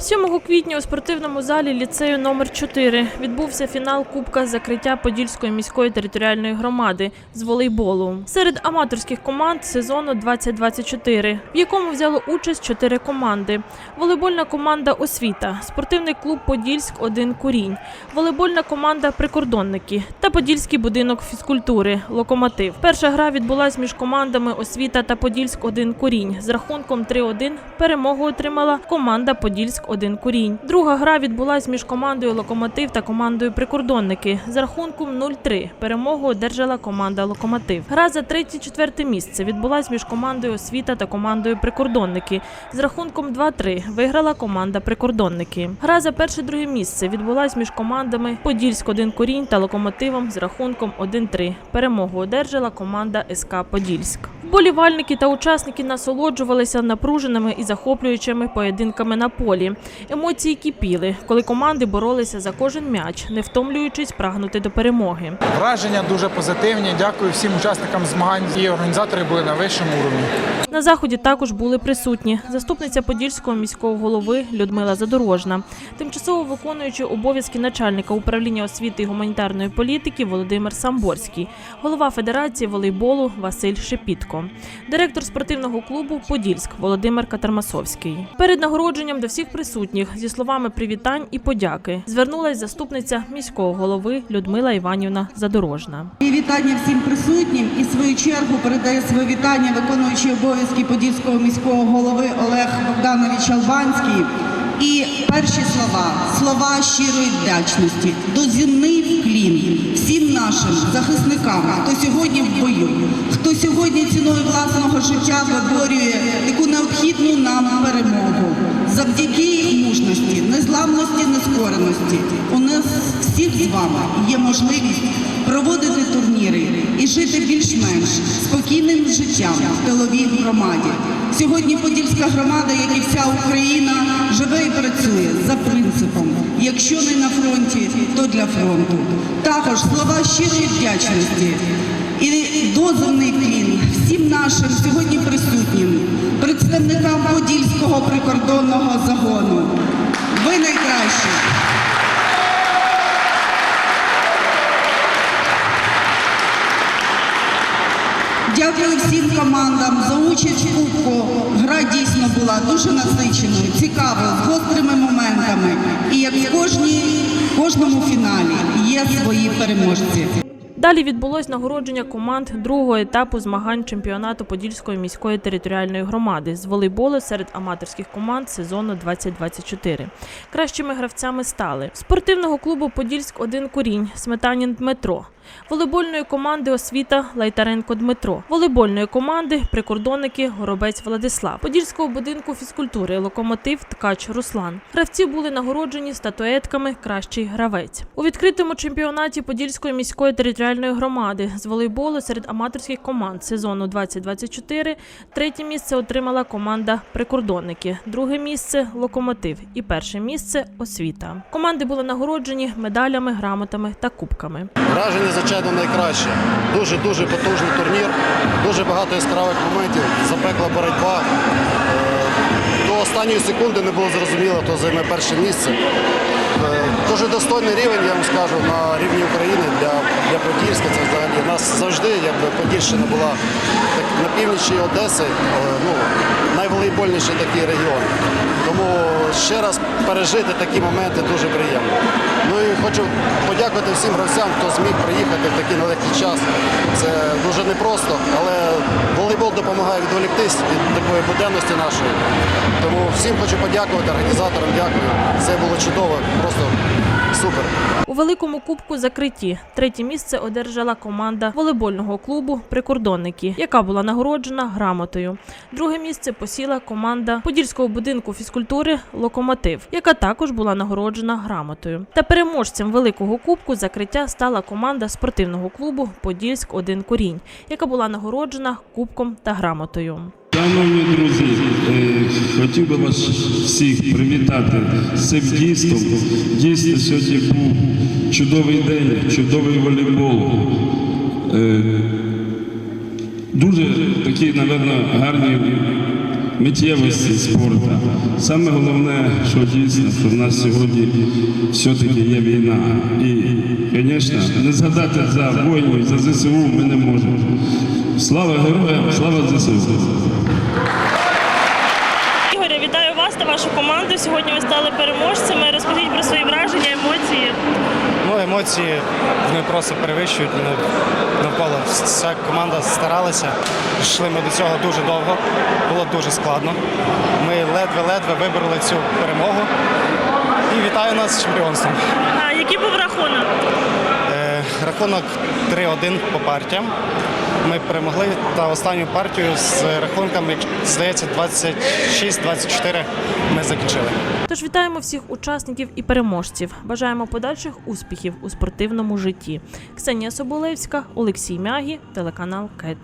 7 квітня у спортивному залі ліцею номер 4 відбувся фінал Кубка закриття Подільської міської територіальної громади з волейболу серед аматорських команд сезону 2024, в якому взяло участь чотири команди: волейбольна команда Освіта, спортивний клуб Подільськ 1 Курінь, волейбольна команда Прикордонники та Подільський будинок фізкультури Локомотив. Перша гра відбулась між командами Освіта та Подільськ 1 Курінь. З рахунком 3-1 перемогу отримала команда Подільськ 1 Курінь. Друга гра відбулась між командою Локомотив та командою Прикордонники. З рахунком 0-3 перемогу одержала команда Локомотив. Гра за третє-четверте місце відбулась між командою Освіта та командою Прикордонники. З рахунком 2-3 виграла команда Прикордонники. Гра за перше-друге місце відбулась між командами Подільськ 1 Курінь та Локомотивом з рахунком 1-3. Перемогу одержала команда СК Подільськ. Вболівальники та учасники насолоджувалися напруженими і захоплюючими поєдинками на полі. Емоції кипіли, коли команди боролися за кожен м'яч, не втомлюючись прагнути до перемоги. Враження дуже позитивні. Дякую всім учасникам змагань. І організатори були на вищому уровні. На заході також були присутні заступниця Подільського міського голови Людмила Задорожна, тимчасово виконуючи обов'язки начальника управління освіти і гуманітарної політики Володимир Самборський, голова Федерації волейболу Василь Шепітко, директор спортивного клубу Подільськ Володимир Катермасовський. Перед нагородженням до всіх присутніх зі словами привітань і подяки звернулась заступниця міського голови Людмила Іванівна Задорожна. І вітання всім присутнім і свою чергу передає своє вітання виконуючий обов'язки Подільського міського голови Олег Богданович Албанський. І перші слова, слова щирої вдячності, доземний вклін всім нашим захисникам, хто сьогодні в бою, хто сьогодні ціною власного життя виборює таку необхідну нам перемогу. Завдяки їх мужності, незламності, нескореності у нас всіх з вами є можливість проводити турніри і жити більш-менш спокійним життям в тиловій громаді. Сьогодні Подільська громада, як і вся Україна, живе і працює за принципом. Якщо не на фронті, то для фронту. Також слова щирої вдячності і дозовний клін всім нашим сьогодні присутнім, Подільського прикордонного загону. Ви найкращі. Дякую всім командам за участь в кубку. Гра дійсно була дуже насиченою, цікавою, з гострими моментами. І як в кожній, кожному фіналі є свої переможці. Далі відбулось нагородження команд другого етапу змагань чемпіонату Подільської міської територіальної громади з волейболу серед аматорських команд сезону 2024. Кращими гравцями стали спортивного клубу Подільськ 1 Курінь, Сметанін Дмитро, волейбольної команди Освіта Лайтаренко Дмитро, волейбольної команди Прикордонники Горобець Владислав, Подільського будинку фізкультури Локомотив Ткач Руслан. Гравці були нагороджені статуетками Кращий гравець у відкритому чемпіонаті Подільської міської територіальної громади з волейболу серед аматорських команд сезону 2024 Третє місце отримала команда Прикордонники, друге місце Локомотив і перше місце Освіта. Команди були нагороджені медалями, грамотами та кубками. Враження, звичайно, найкраще. Дуже дуже потужний турнір, дуже багато яскравих моментів, запекла боротьба. Е, До останньої секунди не було зрозуміло, хто займе перше місце. Е, Дуже достойний рівень, я вам скажу, на рівні України для, для Подільська. Це взагалі нас завжди, якби Подільщина була так, на північі Одеси, е, ну, найволейбольніший такий регіон. Тому ще раз пережити такі моменти дуже приємно. Ну і хочу подякувати всім гравцям, хто зміг приїхати в такий нелегкий час. Це дуже непросто, але волейбол допомагає відволіктись від такої буденності нашої. Тому всім хочу подякувати, організаторам дякую. Це було чудово, просто супер. У великому кубку закритті третє місце одержала команда волейбольного клубу Прикордонники, яка була нагороджена грамотою. Друге місце посіла команда Подільського будинку фізкультури Локомотив, яка також була нагороджена грамотою. Та переможцем великого кубку закриття стала команда спортивного клубу Подільськ 1 Курінь, яка була нагороджена кубком та грамотою. Шановні друзі, е, хотів би вас всіх привітати з цим дійством. Дійсно, сьогодні був чудовий день, чудовий волейбол. Е, Дуже такі, напевно, гарні миттєвості спорту. Саме головне, що дійсно, що в нас сьогодні все-таки є війна. І, звісно, не згадати за воїнів, за ЗСУ ми не можемо. Слава героям, слава ЗСУ! Ігоря, вітаю вас та вашу команду. Сьогодні ви стали переможцями. Розкажіть про свої враження, емоції. Ну, емоції вони просто перевищують мене навколо. Вся команда старалася. Йшли ми до цього дуже довго. Було дуже складно. Ми ледве-ледве вибороли цю перемогу. І вітаю нас з чемпіонством. А який був рахунок? Рахунок 3-1 по партіям. Ми перемогли та останню партію з рахунком, як здається, 26-24 ми закінчили. Тож вітаємо всіх учасників і переможців. Бажаємо подальших успіхів у спортивному житті. Ксенія Соболевська, Олексій Мягі, телеканал КЕТ.